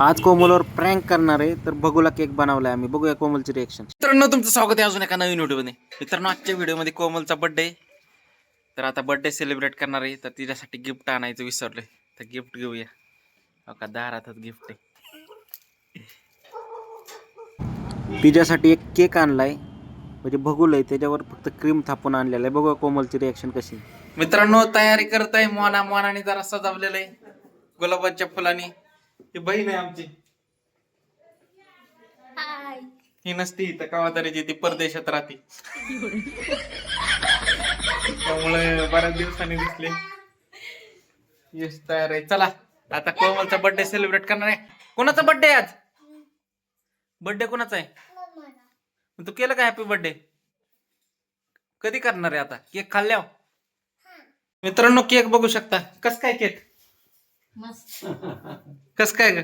आज कोमलवर प्रँक करणार आहे तर बघूला केक बनवलाय आम्ही. बघूया कोमलची रिएक्शन मित्रांनो तुमचं स्वागत आहे अजून एका नवीन व्हिडिओमध्ये. मित्रांनो आजच्या व्हिडिओमध्ये कोमलचा बर्थडे तर आता बर्थडे सेलिब्रेट करणार आहे तर तिच्यासाठी गिफ्ट आणायचं विसरलोय. तर गिफ्ट घेऊया. हो का? दारातच गिफ्ट आहे. तिच्यासाठी एक केक आणलाय. म्हणजे बघूलय त्याच्यावर फक्त क्रीम थापून आणलेलं आहे. बघूया कोमलची रिएक्शन कशी मित्रांनो तयारी करत आहे मोना मोनाने जरा सजवलेलं आहे गुलाबाच्या फुलांनी. ही बहीण आहे आमची. ही नसती तर कवा तरी ती परदेशात राहते. त्यामुळे बऱ्याच दिवसांनी दिसले. येस तयार आहे. चला आता कोमलचा बर्थडे सेलिब्रेट करणार आहे. कोणाचा बर्थडे आज? बर्थडे कोणाचा आहे? मग तू केलं का हॅपी बर्थडे कधी करणार आहे आता? केक खाल्ल्यावर? मित्रांनो केक बघू शकता. कस काय केक कस काय ग?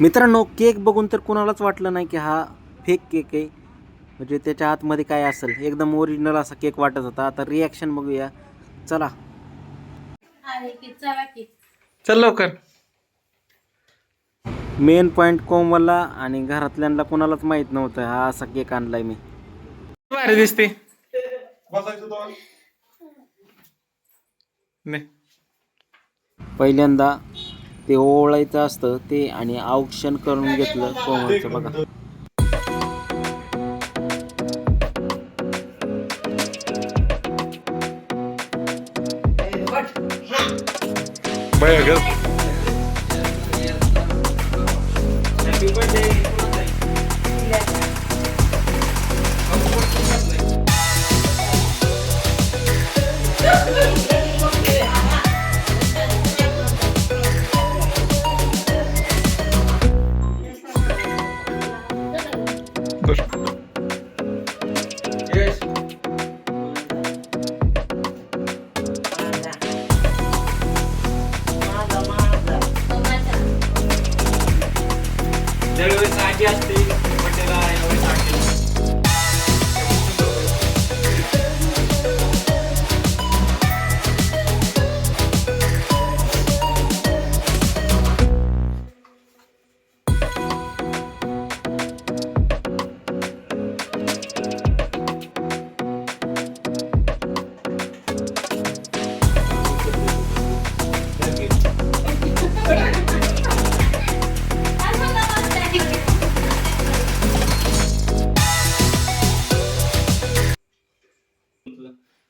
मित्रांनो केक बघून तर कुणालाच वाटलं नाही की हा फेक केक आहे. म्हणजे त्याच्या आतमध्ये काय असेल? एकदम ओरिजिनल असा केक वाटत होता. आता रिॲक्शन बघूया. चला. आहे की चला की. चल लवकर. मेन पॉइंट कोमलला आणि घरातल्यांना कोणालाच माहीत नव्हतं हा असा केक आणलाय मी. भारी दिसते. ने. पहिल्यांदा ते ओवळायचं असतं ते आणि औक्षण करून घेतलं कोमलचं बघा ज्यावेळेस आजी असते बड्डेला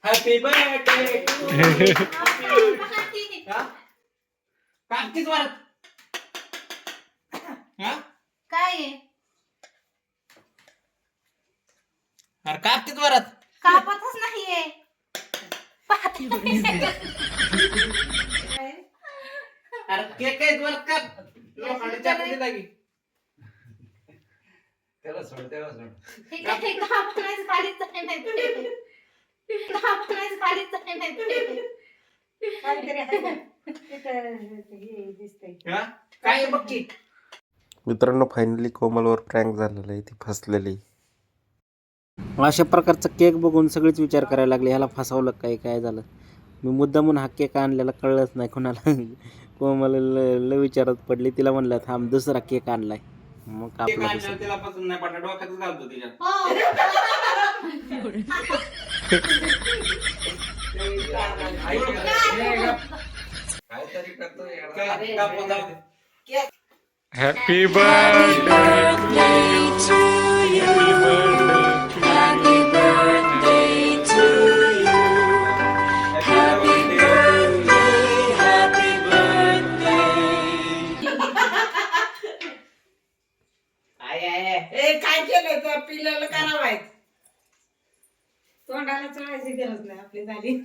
हॅपी बर्थडे कार्तिक वारत. हा? काय? आहे? अरे कार्तिक वारत. कापतच नाहीये. अरे केक आहे वरत का लोखंडी चाकू लागी. हे काय हे कापण्याचं खालीच आहे नाही ते. कापण्याचं खालीच आहे नाही. हा? काय आहे बघ की? मित्रांनो फायनली कोमलवर प्रँक झालेला आहे. ती फसलेली. अशा प्रकारचा केक बघून सगळेच विचार करायला लागले ह्याला फसवलं काय? काय झालं? मी मुद्दामून हा केक आणलेला कळलंच नाही कोणाला. कोमला ल- विचारात पडली. तिला म्हणलं थांब दुसरा केक आणलाय. मग आपला पसंत नाही पडला डोक्यातच घालतो तिच्या. हो. काहीतरी करतो येडा. हॅपी बर्थडे ए काय केलं तर पिल्याला करावायच तोंडाला चढायची गरज नाही आपली झाली.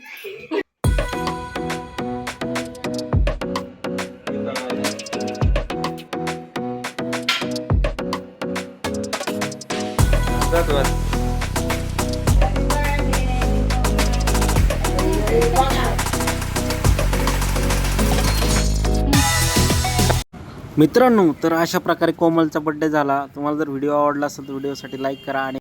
मित्रांनो तर अशा प्रकारे कोमलचा बड्डे झाला. तुम्हाला जर व्हिडिओ आवडला असेल तर व्हिडिओसाठी लाईक करा आणि